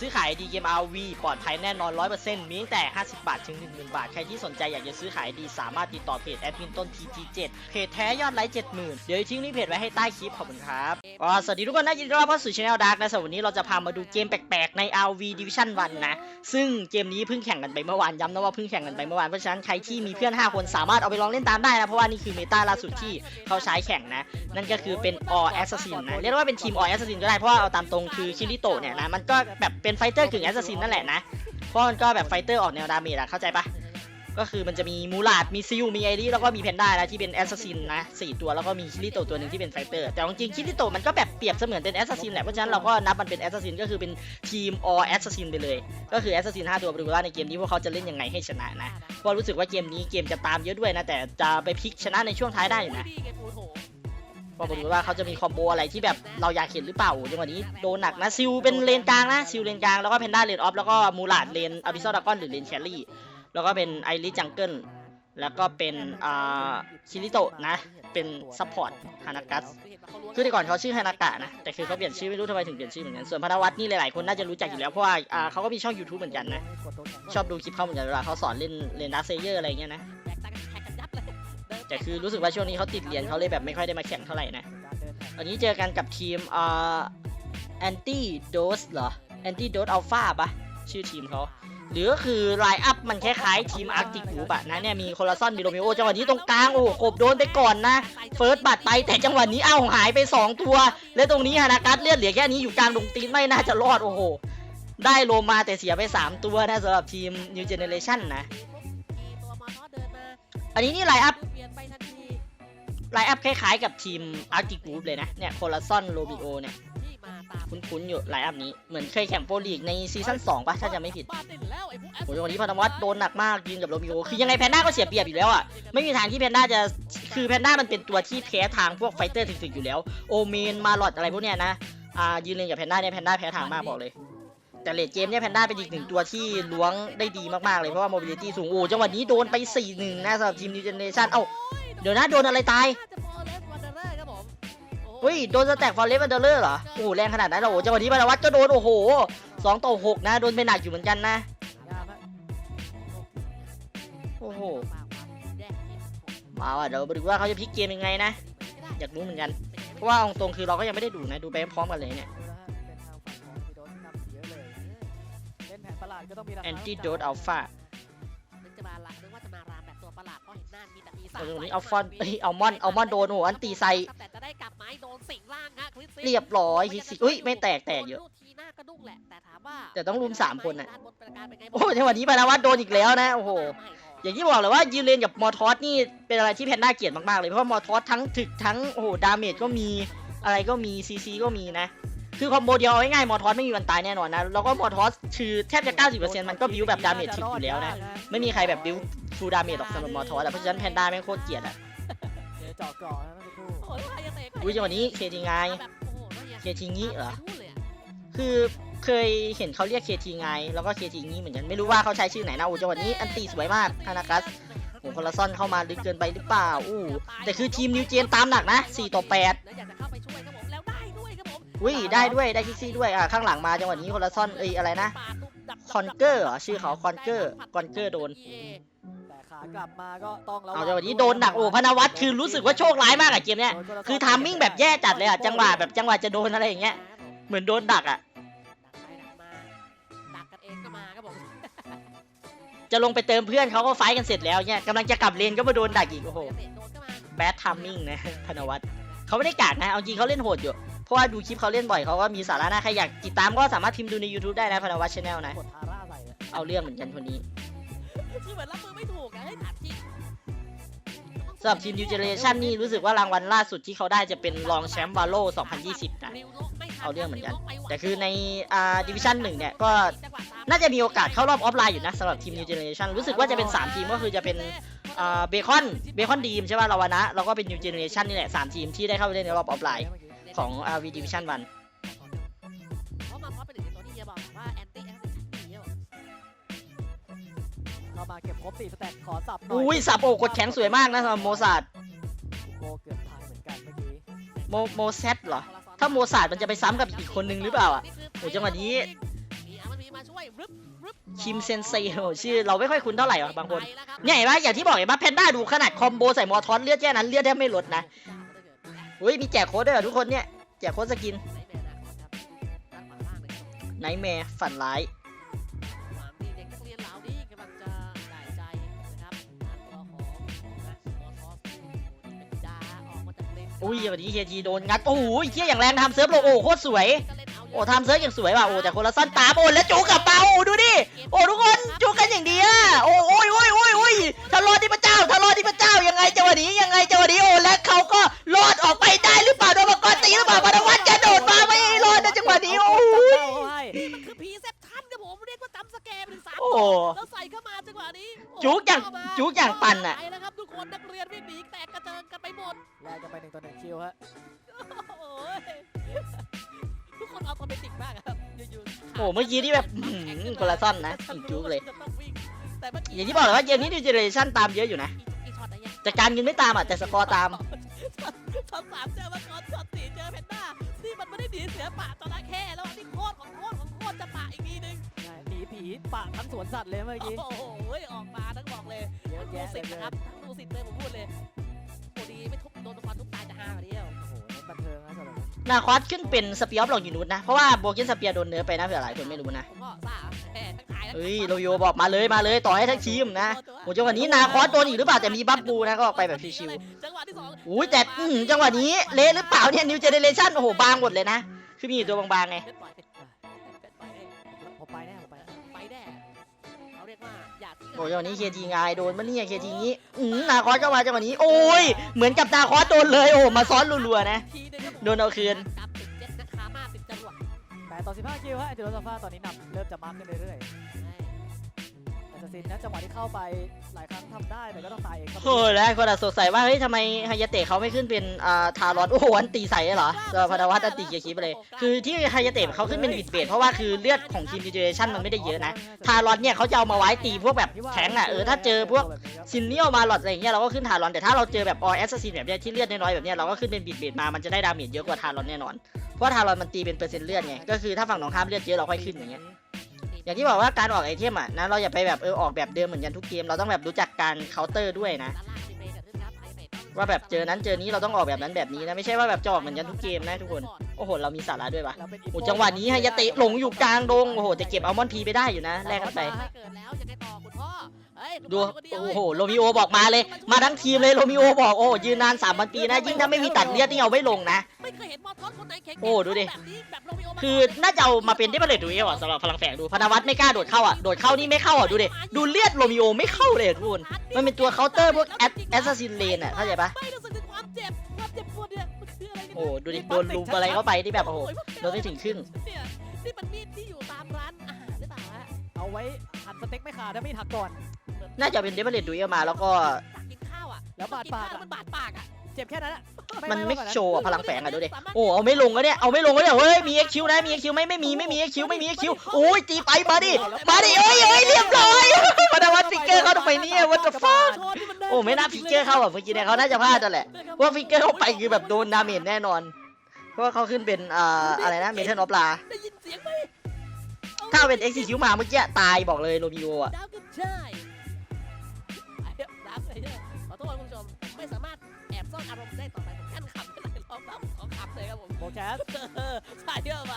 ซื้อขายดีเกม RV ปลอดภัยแน่นอน 100%มีตั้งแต่ 50 บาท ถึง 10,000 บาท ใครที่สนใจอยากจะซื้อขายดีสามารถติดต่อเพจแอดมินต้น TT7 เพจแท้ยอดไลค์ 70,000 เดี๋ยวทิ้งลิงก์เพจไว้ให้ใต้คลิปขอบคุณครับก็สวัสดีทุกคนนะยินดีต้อนรับเข้าสู่ช anel Dark นะสำหรับวันนี้เราจะพามาดูเกมแปลกๆใน RV Division 1นะซึ่งเกมนี้เพิ่งแข่งกันไปเมื่อวานย้ำนะว่าเพิ่งแข่งกันไปเมื่อวานเพราะฉะนั้นใครที่มีเพื่อน 5 คนสามารถเอาไปลองเล่นตามได้นะเพราะว่านี่คือเมตาล่าสุดที่เขาใช้แข่งนะนั่นก็คือเป็น All Assassin นะเรียกว่าเป็นทีม All Assassin ก็ได้เพราะว่าเอาตามตรงคือคิริโตะเนี่ยนะมันก็แบบเป็นไฟเตอร์กึ่ง Assassin นั่นแหละนะ เพราะมันก็แบบไฟเตอร์ออกแนวดาเมจอะเข้าใจปะก็คือมันจะมีมูลาดมีซิล มีไอรีแล้วก็มีแพนด้านะที่เป็นแอสซัสซินนะสี่ตัวแล้วก็มีคิริโตตัวหนึ่งที่เป็นไฟเตอร์ แต่จริงคิริโตมันก็แบบเปรียบเสมือนเป็นแอสซัสซินแหละ เพราะฉะนั้นเราก็นับมันเป็นแอสซัสซินก็คือเป็นทีม All Assassin ไปเลย ก็คือแอสซัสซิน5ตัวไปดูว่าในเกมนี้พวกเขาจะเล่นยังไงให้ชนะนะเพราะรู้สึกว่าเกมนี้เกมจะตามเยอะด้วยนะแต่จะไปพลิกชนะในช่วงท้ายได้อยู่นะ ก็มาดูว่าเขาจะมีคอมโบอะไรที่แบบเราอยากเห็นหรือเปล่าจังหวะนี้โดนหนักนะซิลเป็นเลนกลางนะซิลเลนกลางแล้วก็แพนด้าเลนออฟแล้วก็มูลาดเลนอาบิซอดากอนหรือเลนแคลรี่แล้วก็เป็นไอริจังเกิลแล้วก็เป็นอ่าคิริโตะนะ เป็นซัพพอร์ตฮานากัสคือแต่ก่อนเขาชื่อฮานากะนะ แต่คือเขาเปลี่ยนชื่อไม่รู้ทำไมถึงเปลี่ยนชื่อเหมือนกันส่วนพนวัตนี่หลายๆคนน่าจะรู้จักอยู่แล้วเพราะว่าเขาก็มีช่อง YouTube เหมือนกันนะ ชอบดูคลิปเขาเหมือนกันเวลาเขาสอนเล่นเลนดักเซเยอร์อะไรเงี้ยนะ แต่คือรู้สึกว่าช่วงนี้เขาติดเรียนเขาเลยแบบไม่ค่อยได้มาแข่งเท่าไหร่นะอันนี้เจอกันกับทีมอ่าแอนตี้โดสเหรอแอนตี้โดสอัลฟาปะชื่อทีมเขาหรือก็คือไลน์อัพมันคล้ายๆทีมอาร์ติกูปะนะเนี่ยมีโคลาซอนมีโรเมโอจังหวะนี้ตรงกลางโอ้โหกบโดนไปก่อนนะเฟิร์สบัตรไปแต่จังหวะนี้เอ้าหายไป 2 ตัว และตรงนี้ฮานากัสเลือดเหลือแค่นี้อยู่กลางดงตีนไม่น่าจะรอดโอ้โหได้โลมาแต่เสียไป 3 ตัวนะสำหรับทีม New Generation นะ อันนี้นี่ไลน์อัพ ไลน์อัพคล้ายๆกับทีมอาร์ติกูปเลยนะ เนี่ยโคลาซอนโรบิโอเนี่ย คุ้นๆอยู่ไลน์อัพนี้ เหมือนเคยแข่งโปรลีกในซีซั่น2ป่ะ ถ้าจะไม่ผิดโอ้ยวันนี้พันธวัฒน์โดนหนักมากยืนกับโรมิโอ คือยังไงแพนด้าก็เสียเปรียบอยู่แล้วอะ ไม่มีทางที่แพนด้าจะ คือแพนด้ามันเป็นตัวที่แพ้ทางพวกไฟเตอร์ถึกๆอยู่แล้ว โอเมน มาลอดอะไรพวกเนี้ยนะ อ่า ยืนเรียนกับแพนด้าเนี่ยแพนด้าแพ้ทางมากบอกเลยแต่เลดเกมเนี่ยแพนด้าเป็นอีกหนึ่งตัวที่ล้วงได้ดีมากๆเลยเพราะว่าโมบิลิตี้สูงโอ้จังหวะนี้โดนไป 4-1 นะสำหรับทีมนิวเจเนชั่นเอ้า ดี๋ยวนะโดนอะไรตายเฮ้ยโดนสแต็กฟอร์เรสต์วันเดอร์เหรอโอ้โหแรงขนาดนั้นเหรอโอ้โหจังหวะนี้บรรวัตก็โดนโอ้โหสองต่อหกนะโดนไปหนักอยู่เหมือนกันนะโอ้โห มาว่ะเดี๋ยวมาดูว่าเขาจะพลิกเกมยังไงนะอยากรู้เหมือนกันเพราะว่าเอาตรงๆคือเราก็ยังไม่ได้ดูนะดูไปพร้อมกันเลยเนี่ย Antidote Alpha จ มีแต่ปีศาจเอาตรงนี้เอาฟอนเอ้ยเอามอนเอามอนโดนโอ้โหอันตีใส่แต่จะได้กลับไม้โดนสิงล่างฮะคริสซี่เรียบร้อยฮิตสิอุ้ยไม่แตกแตกเยอะโดนลูทีหน้ากระดุ้งแหละแต่ถามว่าแต่ต้องรุมสามคนน่ะด้านบเป็นการเป็นไงโอ้โหจังหวะนี้บรรวัตโดนอีกแล้วนะโอ้โหอย่างที่บอกเลยว่ายืนเลนกับมอร์ทอสนี่เป็นอะไรที่แพนด้าเกลียดมากๆเลยเพราะว่ามอร์ทอสทั้งถึกทั้งโอ้โหดาเมจก็มีอะไรก็มีซีซีก็มีนะ คือคอมโบเดียวเอาง่ายๆมอร์ทอสไม่มีวันตายแน่นอนนะ แล้วก็มอร์ทอสคือแทบจะ 90%มันก็บิวแบบดาเมจถึกอยู่แล้วนะ ไม่มีใครแบบบิวฟูลดาเมจหรอกสำหรับมอร์ทอสอะเพราะฉะนั้นแพนด้าแม่งโคตรเกลียดอะเดี๋ยวเจาะก่อนนะเมื่อสักครู่โอ้โหแล้วใครจะเตะอุ้ยจังหวะนี้เคทีไงแบบโอ้โหแล้วนี่ยเคทีงี้เหรอไม่เลยะคือเคยเห็นเขาเรียกเคทีไง แล้วก็เคทีงี้เหมือนกัน ไม่รู้ว่าเขาใช้ชื่อไหนนะโอ้จังหวะนี้อันตีสวยมากฮานากัสโอ้โหคอลาซอนเข้ามาลึกเกินไปหรือเปล่าอู้แต่คือทีมนิวเจนตามหนักนะ4ต่อ8 อุ้ยได้ด้วยได้คิกซี่ด้วยอ่าข้างหลังมาจังหวะนี้คอลาซอนเอ้ยอะไรนะปาดตุ๊บดับคอนเกอร์เหรอชื่อเขาคอนเกอร์คอนเกอร์โดนแต่ขากลับมาก็ต้องระวังเอาจังหวะนี้โดนหนักโอ้พนวัตคือรู้สึกว่าโชคร้ายมากอะเกมเนี้ยคือทามมิ่งแบบแย่จัดเลยอะจังหวะแบบจังหวะจะโดนอะไรอย่างเงี้ยเหมือนโดนดักอะดักไปดักมาดักกันเองก็มาครับผมจะลงไปเติมเพื่อนเขาก็ไฟท์กันเสร็จแล้วเนี่ยกำลังจะกลับเลนก็มาโดนดักอีกโอ้โหโดนก็มาแบดทัมมิ่งนะพนวัตเขาไม่ได้กากนะเอาจริงเขาเล่นโหดอยู่ เพราะว่าดูคลิปเขาเล่นบ่อยเขาก็มีสาระนะใครอยากติดตามก็สามารถพิมพ์ดูใน YouTube ได้นะพนวัชแนลนะ กดทาร่าใส่เลยเอาเรื่องเหมือนกันคนนี้คือเหมือนรับมือไม่ถูกอะให้ถามจริงสำหรับทีม New Generation นี่รู้สึกว่ารางวัลล่าสุดที่เขาได้จะเป็นรองแชมป์วาโล2020นะ เอาเรื่องเหมือนกัน แต่คือในอ่าดิวิชั่นหนึ่งเนี่ยก็น่าจะมีโอกาสเข้ารอบออฟไลน์อยู่นะสำหรับทีม New Generation รู้สึกว่าจะเป็น 3 ทีมก็คือจะเป็นอ่าเบคอนเบคอนดีมใช่ป่ะลาวานะแล้วก็เป็น New Generation นี่แหละ 3 ทีมที่ได้เข้าไปเล่นในรอบออฟไลน์ ของ RV Division 1เพราะมาเพราะเป็นหนึ่งในตัวที่เฮียบอกว่าแอนตี้แอสซิสต์ดีครับผมเข้ามาเก็บครบสี่สแต็กขอสับหน่อยอุ้ยสับโอกดแข็งสวยมากนะสำหรับโมซาดโมเกือบตายเหมือนกันเมื่อกี้โมโมเซตเหรอ ถ้าโมซาดมันจะไปซ้ำกับอีกคนนึงหรือเปล่าอะ โอ้จังหวะนี้มาช่วยรึบรึบคิมเซนเซโหชื่อเราไม่ค่อยคุ้นเท่าไหร่วะบางคนไปแล้วรับเนี่ยเห็นปะอย่างที่บอกเห็นปะแพนด้าดูขนาดคอมโบใส่มอทอนเลือดแค่นั้นเลือดแทบไม่ลดนะ อุ้ยมีแจกโค้ดด้วยเหรอทุกคนเนี่ยแจกโค้ดสกินไนท์แมร์ฝันร้ายอุ้ยวันนี้เฮียจีโดนงัดโอ้โหเฮียอย่างแรงทำเซิร์ฟโลโอ้โคตรสวยโอ้ทำเซิร์ฟอย่างสวยว่ะโอ้แต่คนละสั้นตาโอ้แล้วจูกับเปาโอ้ดูดิโอ้ทุกคนจูกันอย่างดีอะโอ้โอ้ยโอ้ยโอ้ยโอ้ยทะเลาะที่พระเจ้าทะเลาะที่พระ กกันไปหนึ่งต่อหนึ่งคิวฮะโอ้ยทุกคนเอาตัวเมติกมากครับอยู่ๆโอ้เมื่อกี้นี่แบบอื้อหือคนละซ่อนนะอีกจุกเลย จะต้องวิ่งแต่เมื่อกี้อย่างที่บอกเลยว่าเกมนี้ดิเจเนเรชั่นตามเยอะอยู่นะอีช็อตอะไรยังแต่การเงินไม่ตามอะแต่สกอร์ตาม ช็อตสามเจอมังกรช็อตสี่เจอเพนด้านี่มันไม่ได้หนีเสือป่าจระเข้แล้วอันนี่โคตรของโคตรของโคตรจะป่าอีกทีนึงใช่หนีผีปะทั้งสวนสัตว์เลยเมื่อกี้โอ้โหออกมาทั้งบอกเลย เยอะดูแยะสิเลยนะครับดูสิเลยผมพูดเลยโอ้ดีไม่ทุบ โดนตะควันทุบตายจะห้าเดียวโอ้โหเน้นบันเทิงนะสำหรับนั้นนาคอสขึ้นเป็นสเปียร์ออฟหลอกยูนูดนะ เพราะว่าโบเกนสเปียร์โดนเนื้อไปนะเผื่อหลายคนไม่รู้นะ ผมก็ซ่าแหมทั้งขายทั้งเฮ้ยโรโยบอกมาเลยมาเลยต่อให้ทั้งทีมนะโอ้จังหวะนี้นาคอสโดนอีกหรือเปล่าแต่มีบัฟบูนะก็ออกไปแบบชิวจังหวะที่สองๆอุ้ยแต่อื้อหือจังหวะนี้เละหรือเปล่าเนี่ยนิวเจเนเรชั่นโอ้โหบางหมดเลยนะ คือมีอยู่ตัวบางๆไงเพชรปล่อยเพชรปล่อย โอ้ยวันี้เคทีงายโดนมาเนี่ยเคทีงี้อืมนาคอสก็มาจังหวะนี้ โอ้ย เหมือนกับนาคอสโดนเลยโอ้มาซ้อนรัวๆนะ โดนเอาคืนกับติดเจ็ดนะคามาติดจรวดแปดต่อสิบห้าคิวฮะไอติโรซาฟาตอนนี้นำเริ่มจะมากขึ้นเรื่อยๆ แอสซัสซินนะจังหวะที่เข้าไปหลายครั้งทำได้แต่ก็ต้องตายเองครับโอ้ยแล้วคนอาจสงสัยว่าเฮ้ยทำไมฮายาเตะเขาไม่ขึ้นเป็นอ่าทารอนโอ้โหอันตีใส่เหรอสำหรับพนวัตอันตีเกียร์คีไปเลย คือที่ฮายาเตะเขาขึ้นเป็นบิดเบสเพราะว่าคือเลือดของทีมดิเจเนเรชั่นมันไม่ได้เยอะนะทารอนเนี่ยเขาจะเอามาไว้ตีพวกแบบแข็งอะเออถ้าเจอพวกซินเนียลมาหลอดอะไรอย่างเงี้ยเราก็ขึ้นทารอนแต่ถ้าเราเจอแบบออแอสซินแบบเนี้ยที่เลือดน้อยๆแบบเนี้ยเราก็ขึ้นเป็นบิดเบสมามันจะได้ดาเมจเยอะกว่าทารอนแน่นอนเพราะทารอนมันตีเป็นเปอร์เซ็นต์เลือดไงก็คือถ้าฝั่งตรงข้ามเลือดเยอะเราค่อยขึ้นอย่างเงี้ย อย่างที่บอกว่าการออกไอเทมอะนะเราอย่าไปแบบเออออกแบบเดิมเหมือนกันทุกเกมเราต้องแบบรู้จักการเคาน์เตอร์ด้วยนะด้านล่างมีเบรกเกิดขึ้นครับไอเบรกว่าแบบเจอนั้นเจอนี้เราต้องออกแบบนั้นแบบนี้นะไม่ใช่ว่าแบบจะออกเหมือนกันทุกเกมนะทุกคนโอ้โหเรามีสาระด้วยวะแล้วเป็นโอ้จังหวะนี้ฮายาเตะหลงอยู่กลางดงโอ้โหแต่เก็บอัลมอนด์พีไปได้อยู่นะแลกกันไปไม่เกิดแล้วยังไงต่อคุณพ่อเฮ้ยคุณดูพ่ยู่คนเยวโอ้เว้ยโหโรมิโอบอกมาเลย มาทั้งทีมเลยโรมิโอบอกโอ้ยืนนานสามพันปีนะยิ่งถ้าไม่มีตัดเลือดนี่เอาไม่ลงนะ โอ้ดูดิแบบนี้แบบโรมิโอมาคือก่นเลยน่าจะเอามาเป็นที่เบลเลตดูเอลอะสำหรับพลังแฝงดูพนวัตไม่กล้าโดดเข้าอะ โดดเข้านี่ไม่เข้าอะ ดูดิ ดูเลือดโรมิโอไม่เข้าเลยทุกคนมันเป็นตัวเคาน์เตอร์พวกแอดแอสซัสซินเลนอะเข้าใจปะไม่รู้สึกถึงความเจ็บความเจ็บปวดเนี่ยมันคืออะไรกันโอ้ดูดิ โดนลุมอะไรเข้าไปที่แบบโอ้โหโดนไม่ถึงครึ่งเนี่ยนี่มันมีดที่อยู่ตามร้านอาหารหรือเปล่าฮะเอาไว้หั่นสเต็กไม่ขาดถ้าไม่หักก่อน น่าจะเป็นเดเบลเลตดูเอลมาแล้วก็ตักกินข้าวอะแล้วบาดปากนอะมันบาดปากอะ เจ็บแค่นั้นอะมันไม่โชว์อะพลังแฝงอะดูดิ โอ้ เอาไม่ลงแล้วเนี่ย เอาไม่ลงแล้วเนี่ย เฮ้ย มีเอ็กคิวนะ มีเอ็กคิวไหมไม่มี ไม่มีเอ็กคิวไม่มีเอ็กคิวโอ้ยตีไป มาดิ มาดิเอ้ยเอ้ยเรียบร้อยพนวัตฟิกเกอร์เข้าทำไมเนี่ย what the fuck โชว์ที่มันเดินโอ้ไม่น่าฟิกเกอร์เข้าแบบเมื่อกี้เนี่ยเขาน่าจะพลาดนั่นแหละว่าฟิกเกอร์เข้าไปคือแบบโดนดาเมจแน่นอน เพราะว่าเขาขึ้นเป็นอ่าอะไรนะเมทัลออฟลาได้ยินเสียงไหมถ้าเป็นเอ็กซิคิวมาเมื่อกี้ตายบอกเลยโรมิโออะ แอบซ่อนอารมณ์ได้ต่อไปผมกั้นขำไม่ได้รอบแล้วขอขำเลยครับผมโมแคสเออใส่เยอะไป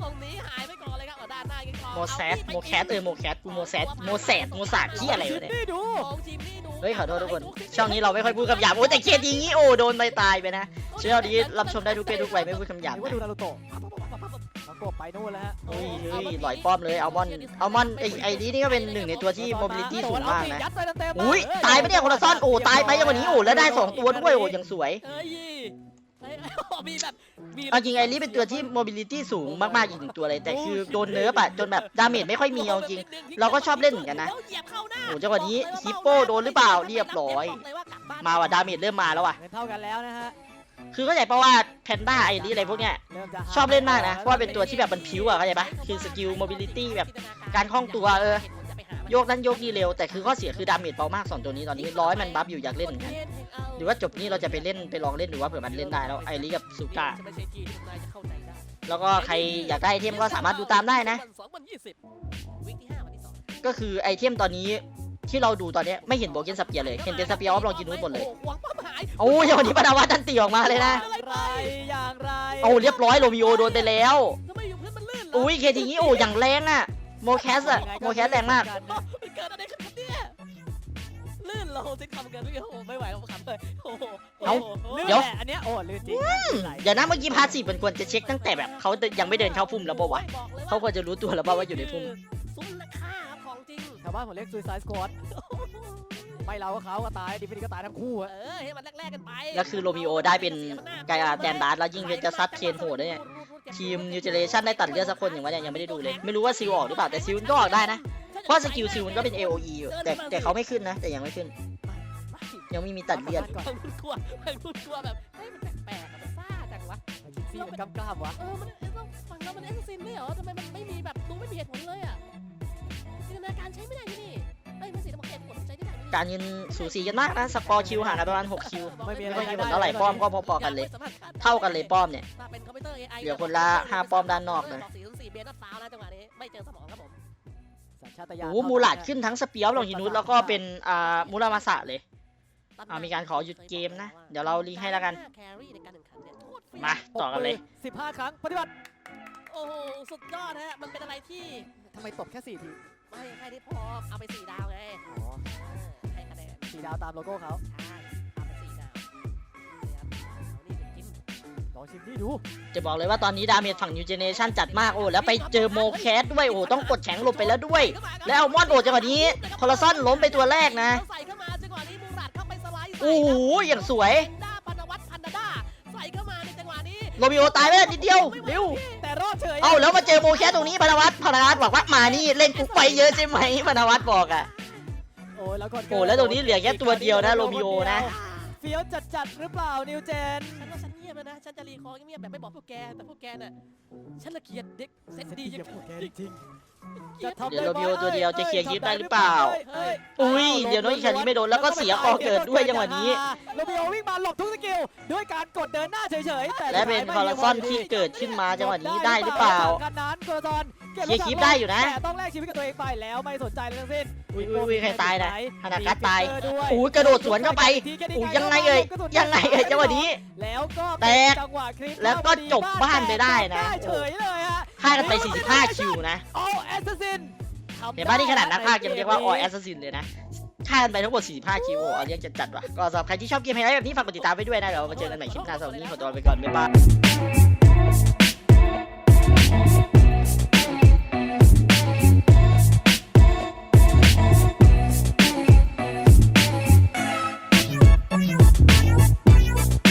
ตรงนี้หายไปก่อนเลยครับเอาด้านหน้ายังกรอโมแซดโมแคสเออโมแคสกูโมแซดโมแซดโมสาดที่อะไรวะเนี่ยนี่ดูของจิมมี่ดูเฮ้ยขอโทษทุกคน ช่องนี้เราไม่ค่อยพูดคำหยาบโอ้แต่เคสอย่างงี้โอ้โดนไปตายไปนะเชื่อดีรับชมได้ทุกเพศทุกวัยไม่พูดคำหยาบหรือว่านะดูนารูโตะมาโกบไปนู่นแล้วฮะ เฮ้ยเฮ้ยหลอยป้อมเลยอัลมอนอัลมอนไอไอนี้นี่ก็เป็นหนึ่งในตัวที่โมบิลิตี้สูงมากนะยัดไปเต็มๆอุ้ยตายไปะเนี่ยคนละซ่อนโอ้ตายไปจังหวะนี้โอ้แล้วได้สองตัวด้วยโอ้ยังสวยเอ้ยเฮ้ยมีแบบมีเอาจริงไอรีเป็นตัวที่ mobility สูงมากๆอีกหนึ่งตัวเลยแต่คือโดนเนิร์ฟอะจนแบบดาเมจไม่ค่อยมีเอาจริง เราก็ชอบเล่นเหมือนกันนะแล้วเหยียบเข้าหน้าโอ้จังหวะนี้ฮิปโป้โดนหรือเปล่าเรียบร้อย มาว่ะดาเมจเริ่มมาแล้วว่ะเงินเท่ากันแล้วนะฮะ คือเข้าใจปะว่าแพนด้าไอรีอะไรพวกเนี้ยชอบเล่นมากนะ เพราะว่าเป็นตัวที่แบบมันพิ้วอะเข้าใจปะคือสกิล mobility แบบการคล่องตัวเออโยกนั้นโยกนี่เร็ว แต่คือข้อเสียคือดาเมจเบามากสองตัวนี้ตอนนี้ร้อยมันบัฟอยู่อยากเล่นเหมือนกันหรือว่าจบนี้เราจะไปเล่นไปลองเล่นดูว่าเผื่อมันเล่นได้แล้วไอรีกับซูก้าแล้วก็ใครอยากได้ไอเทมก็สามารถดูตามได้นะ ก็คือไอเทมตอนนี้ ที่เราดูตอนเนี้ยไม่เห็นโบเกนสเปียร์เลย เห็นเป็นสเปียร์ออฟลองกินูสหมดเลยโอ้โหหวังป้าหายโอ้ยวันนี้ปนวัตตันตีออกมาเลยนะอย่างไรอย่างไรโอ้เรียบร้อยโรมิโอโดนไปแล้วทำไมอยู่เพื่อนมันลื่นเหรอุ้ยเคทีนี้โอ้อย่างแรงอะโมแคสอะโมแคสแรงมากมันเกิดอะไรขึ้นครับเนี่ยลื่นเราจะทำกันด้วยโอ้โหไม่ไหวผมขำเลยโอ้โหเอ้าลื่นเดี๋ยวแหละอันเนี้ยโอ้ลื่นจริงไหลเดี๋ยวนะเมื่อกี้พาสซีฟมันควรจะเช็คตั้งแต่แบบเขายังไม่เดินเข้าพุ่มแล้วปะวะบอกเลยเขาควรจะรู้ตัวแล้วปะว่าอยู่ในพุ่มซุ้ม ราคาครับของจริงชาวบ้านผมเรียกซูซายสควอตไม่เราก็เขาก็ตายดิฟินิก็ตายทั้งคู่เออะอให้มันแรกๆกันไปแล้วคือโรมิโอได้เป็นกายาแดนดาร์ดแล้วยิ่งจะซัดเคนโหดด้วยเนี่ยทีมนิวเจเนเรชันได้ตัดเลือดสักคนอย่างวะเนี่ยยังไม่ได้ดูเลย ไม่รู้ว่าซิลออกหรือเปล่าแต่ซิลก็ออกได้นะเพราะสกิลซิลมันก็เป็น AOE อยู่แต่แต่เขาไม่ขึ้นนะ แต่ยังไม่ขึ้น ยังไม่มีตัดเลือดก่อนฟังพูดกลัวฟังพูดกลัวแบบเฮ้ยมันแปลกๆอะมันซ่าจังวะไอ้คิกซี่มันกำกล้ามวะเออมันเอ๊ะเราฟังแล้วมันแอสซินด้วยเหรอทำไมมันไม่มีแบบดูไม่มีเหตุผลเลยอะ จินตนาการใช้ไม่ได้ที่นี่เอ้ยมันสิต้องเหตุผลใช้ได้ไหมการยืนสูสีกันมากนะสกอร์คิวห่างกันประมาณ6คิว ไม่มีอะไม่ไรค่อยมีใช้ผลได้เท่าไหร่ป้อมก็พอๆกันเลย เท่ากันเลยป้อมเนี่ย ถ้าเป็นคอมพิวเตอร์ AI เหลือคนละห้าป้อมด้านนอกนะบอกสี่ศูนย์สี่เบนนัดฟาวนะจังหวะนี้ไม่เจอสมองครับผม สัญชาตญาณโอ้โหมูลาดขึ้นทั้งสเปียร์ลองฮินุสแล้วก็เป็นอ่ามูรามาสะเลยอ่ามีการขอหยุดเกมนะ เดี๋ยวเราลิงก์ให้แล้วกัน แครี่ในการแข่งขันเนี่ยโคตรเฟี้ยวมาต่อกันเลย สิบห้าครั้ง ปฏิบัติโอ้โหสุดยอดฮะมันเป็นอะไรที่ทำไมตบแค่สี่ที ไม่แค่นี้พอเอาไปสี่ดาวไงอ๋อเออให้คะแนนสี่ดาวตามโลโก้เขาใช่เอาไปสี่ดาวนี่ครับเอานี่เป็นจิ้มลองชิมนี่ดูจะบอกเลยว่าตอนนี้ดาเมจฝั่งนิวเจเนเรชันจัดมากโอ้แล้วไปเจอโมแคสด้วยโอ้ต้องกดแข็งหลบไปแล้วด้วย แล้วเอามอนโดดจังหวะนี้คอร์ซันล้มไปตัวแรกนะแล้วใส่เข้ามาจังหวะนี้มูราดเข้าไปสไลด์ใส่โอ้โหอย่างสวย ด้าพันวัฒน์พันด้าใส่เข้ามาในจังหวะนี้ โรมิโอตายไปแล้วนิดเดียวเร็วแต่ รอดเฉยเอาแล้วมาเจอโมแคสตรงนี้พนวัตพนวัตบอกว่ามานี่เล่นกุ๊กไปเยอะใช่ไหมพนวัตบอกอะโอ้แล้วกดโอ้แล้วตรงนี้เหลือแค่ตัวเดียวนะโรมิโอนะเฟี้ยวจัดจัดๆหรือเปล่านิวเจนฉันว่าฉันเงียบแล้วนะฉันจะรีคอร์เงียบแบบไม่บอกพวกแกแต่พวกแกน่ะฉันละเกียดเด็กเซนดีเดี๋ยวพวกแกจริง เกลียดจะทำเดี๋ยวได้โรมิโอตัวเดียวจะเคลียร์คลิปได้หรือเปล่าเฮ้ยอุ้ยเดี๋ยวน้องอีกคันนี้ไม่โดนแล้วก็เสียคอเกิดด้วยจังหวะนี้ โรมิโอวิ่งมาหลบทุกสกิลด้วยการกดเดินหน้าเฉยๆแต่และเป็นคอร์ซันที่เกิดขึ้นมาจังหวะนี้ได้หรือเปล่ากันนั้นโกซอน เคลียร์คลิปได้อยู่นะแต่ต้องแลกชีวิตกับตัวเองไปแล้วไม่สนใจเลยทั้งสิ้นอุ้ยอุ้ยอุ้ยใครตายนะฮานากัสตายมีฟิกเกอร์ด้วยอุ้ยกระโดดสวนเข้าไปอุ้ยยังไงเอ่ยยังไงเอ่ยจังหวะนี้แล้วก็แตกจังหวะคลิปแล้วก็จบบ้านไปได้นะได้เฉยเลยฮะฆ่ากันไป45คิวนะโอ้แอสซัสซินเห็นป่ะนี่ขนาดนักพากย์ยังเรียกว่า all assassin เลยนะฆ่ากันไปทั้งหมด 45 คิวโอ้เอาเรียกจัดๆว่ะ ก็สำหรับใครที่ชอบเกมไฮไลท์แบบนี้ฝากกดติดตามไปด้วยนะ เดี๋ยวมาเจอกันใหม่คลิปหน้าสำหรับวันนี้ขอตัวไปก่อน บ๊ายบาย